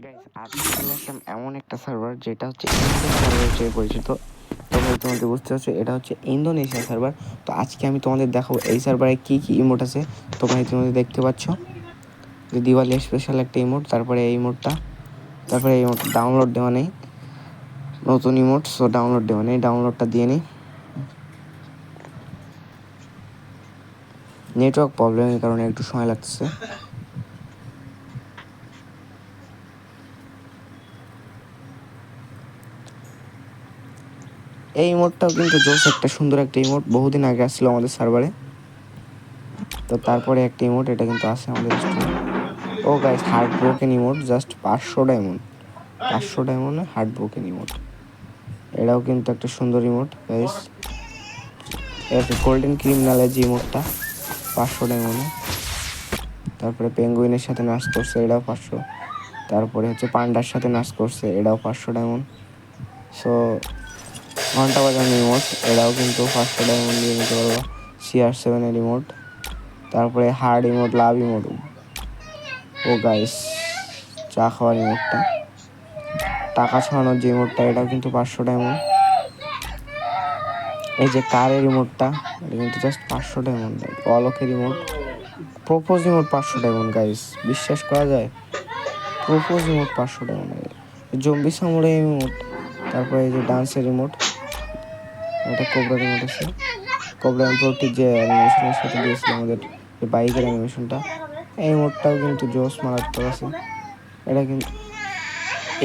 আজকে এমন একটা সার্ভার যেটা হচ্ছে ইন্দোনেশিয়া সার্ভার পরিচিত। তোমরা তোমাদের বুঝতে পারছ, এটা হচ্ছে ইন্দোনেশিয়া সার্ভার তো আজকে আমি তোমাদের দেখাবো এই সার্ভারে কী কী ইমোট আছে। তোমরা ইতিমধ্যে দেখতে পাচ্ছ। যে দিওয়ালি স্পেশাল একটা ইমোট তারপরে এই ইমোটটা তারপরে এই ইমোট ডাউনলোড দেওয়া নেই। নতুন ইমোট সো ডাউনলোড দেওয়া নেই ডাউনলোডটা দিয়ে নিই। নেটওয়ার্ক প্রবলেমের কারণে একটু সময় লাগতেছে। এই ইমোটটাও কিন্তু জোস একটা সুন্দর একটা ইমোট বহুদিন আগে আসছিল আমাদের সার্ভারে তো তারপরে একটা ইমোট এটা কিন্তু আছে আমাদের ও guys heart broken emote just পাঁচশো ডায়মন্ড পাঁচশো ডায়মন্ডে হার্ড ব্রোকেন ইমোট এটাও কিন্তু একটা সুন্দর ইমোট গাইস একটা গোল্ডেন ক্রিমিনালের যে ইমোটটা পাঁচশো ডায়মন্ডে তারপরে পেঙ্গুইনের সাথে নাচ করছে, এটাও পাঁচশো। তারপরে হচ্ছে পান্ডার সাথে নাচ করছে, এটাও পাঁচশো ডায়মন্ড সো ঘণ্টা বাজানো রিমোট এটাও কিন্তু পাঁচশো ডায়মন্ড দিয়ে নিতে পারব। সিআর সেভেনের রিমোট তারপরে হার্ড রিমোট লাভ রিমোট ও গাইস চা খাওয়ার রিমোটটা টাকা ছড়ানোর যে রিমোটটা এটাও কিন্তু পাঁচশো ডায়মন্ড এই যে কারের রিমোটটা এটা কিন্তু জাস্ট পাঁচশো ডায়মন্ড অলকের রিমোট প্রোপোজ রিমোট পাঁচশো ডায়মন্ড গাইস বিশ্বাস করা যায়? প্রোপোজ রিমোট পাঁচশো ডায়মন্ড জম্বি সামুরাই রিমোট তারপরে এই যে ডান্সের রিমোট এটা কোবরা রিমোট আছে কোবরা এমপ্রোটির যে অ্যানিমেশনের সাথে দিয়েছিল আমাদের, যে বাইকের অ্যানিমেশনটা এই মোডটাও কিন্তু জোস মারাত্মক আছে। এটা কিন্তু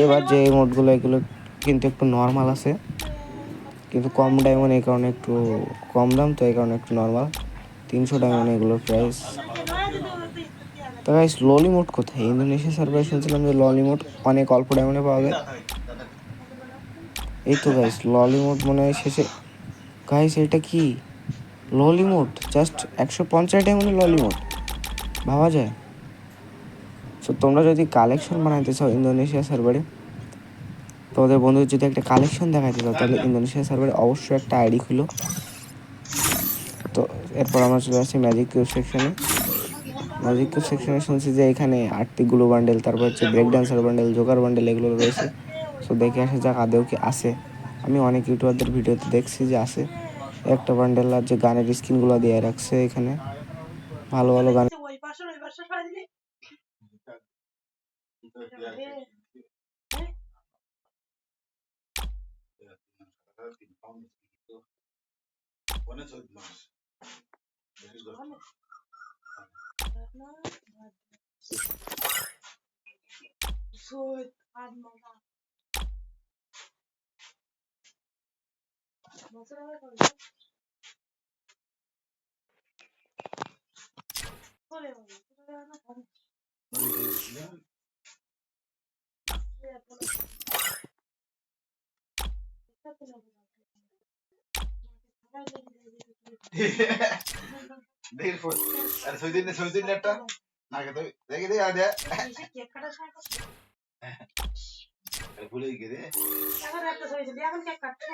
এবার যে মোডগুলো, এগুলো কিন্তু একটু নর্মাল আছে। কিন্তু কম ডায়মন্ড এই কারণে একটু কম দাম, তো এই কারণে একটু নর্মাল তিনশো ডায়মন্ড এগুলোর প্রাইস তো গাইস ললি মোড কোথায়? ইন্দোনেশিয়া সার্ভারে শুনছিলাম যে ললি মোড অনেক অল্প ডায়মন্ডে পাওয়া যায়। এই তো গাইস ললি মোড মনে হয় শেষে। গাইস এটা কি? ললি মোড জাস্ট একশো পঞ্চাশ ললি মোড ভাবা যায়। সো তোমরা যদি কালেকশন বানাইতে চাও ইন্দোনেশিয়া সার্ভারে তোমাদের বন্ধুদের যদি একটা কালেকশন দেখাইতে চাও, তাহলে ইন্দোনেশিয়া সার্ভারে অবশ্যই একটা আইডি খুলো। তো, এরপর আমরা চলে আসছি ম্যাজিক কিউব সেকশনে ম্যাজিক কিউব সেকশনে শুনছি যে এখানে আটটি গুলো বান্ডেল তারপর হচ্ছে break dancer bundle joker bundle এগুলো রয়েছে। সো দেখে আসা যাক আদেও কি আছে। আমি অনেক ইউটিউবারদের ভিডিওতে দেখছি যে আছে। একটা বান্ডেল আর যে গানের স্ক্রিনগুলো দিয়ে রাখছে এখানে। ভালো ভালো গান Soy armada. দেখি ফোন আরে সই দিন সই দিন একটা না কে দেখি দে আদে এসে কেক কাটার সময় করছে। ভুলে গিয়ে এখন একটা সই দিলি, এখন কেক কাটছে।